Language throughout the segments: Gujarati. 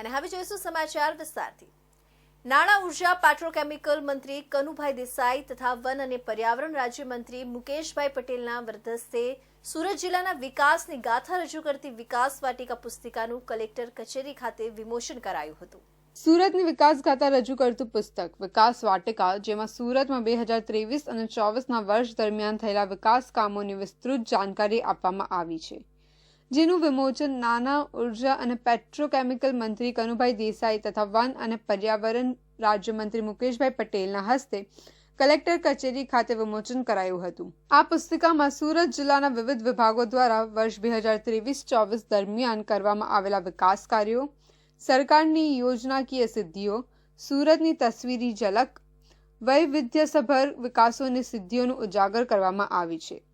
અને હવે જોઈશું સમાચાર વિસ્તારથી. નાણાં ઊર્જા, પેટ્રોકેમિકલ મંત્રી કનુભાઈ દેસાઈ તથા વન અને પર્યાવરણ રાજ્યમંત્રી મુકેશભાઈ પટેલના વરદસ્તે સુરત જિલ્લાના વિકાસની ગાથા રજૂ કરતી વિકાસ વાટિકા પુસ્તિકાનું કલેક્ટર કચેરી ખાતે વિમોચન કરાયું હતું. સુરતની વિકાસ ગાથા રજૂ કરતું પુસ્તક, વિકાસ વાટિકા, જેમાં સુરતમાં બે હજાર ત્રેવીસ અને ચોવીસના વર્ષ દરમિયાન થયેલા વિકાસ કામોની વિસ્તૃત જાણકારી આપવામાં આવી છે. જેનું વિમોચન નાના ઊર્જા અને પેટ્રોકેમિકલ મંત્રી કનુભાઈ દેસાઈ તથા વન અને પર્યાવરણ રાજ્યમંત્રી મુકેશભાઈ પટેલના હસ્તે કલેક્ટર કચેરી ખાતે વિમોચન કરાયું હતું. આ પુસ્તિકામાં સુરત જિલ્લાના વિવિધ વિભાગો દ્વારા વર્ષ બે હજાર ત્રેવીસ ચોવીસ દરમિયાન કરવામાં આવેલા વિકાસ કાર્યો, સરકારની યોજનાકીય સિદ્ધિઓ, સુરતની તસવીરી ઝલક, વૈવિધ્યસભર વિકાસોની સિદ્ધિઓનું ઉજાગર કરવામાં આવી છે.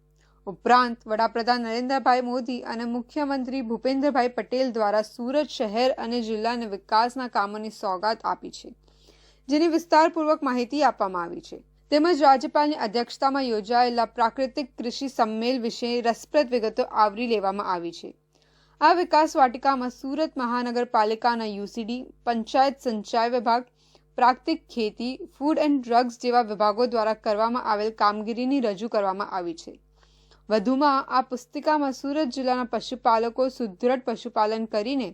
ઉપરાંત વડાપ્રધાન નરેન્દ્રભાઈ મોદી અને મુખ્યમંત્રી ભૂપેન્દ્રભાઈ પટેલ દ્વારા સુરત શહેર અને જિલ્લાને વિકાસના કામોની સોગાત આપી છે, જેની વિસ્તારપૂર્વક માહિતી આપવામાં આવી છે. તેમજ રાજ્યપાલની અધ્યક્ષતામાં યોજાયેલા પ્રાકૃતિક કૃષિ સંમેલ વિશે રસપ્રદ વિગતો આવરી લેવામાં આવી છે. આ વિકાસ વાટિકામાં સુરત મહાનગરપાલિકાના યુસીડી, પંચાયત સંચાય વિભાગ, પ્રાકૃતિક ખેતી, ફૂડ એન્ડ ડ્રગ્સ જેવા વિભાગો દ્વારા કરવામાં આવેલ કામગીરીની રજૂ કરવામાં આવી છે. વધુમાં આ પુસ્તિકામાં સુરત જિલ્લાના પશુપાલકો સુદૃઢ પશુપાલન કરીને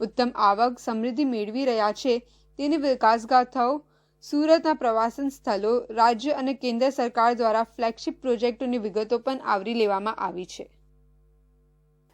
ઉત્તમ આવક સમૃદ્ધિ મેળવી રહ્યા છે. તેની વિકાસગાથાઓ સુરતના પ્રવાસન સ્થળો, રાજ્ય અને કેન્દ્ર સરકાર દ્વારા ફ્લેગશિપ પ્રોજેક્ટોની વિગતો પણ આવરી લેવામાં આવી છે.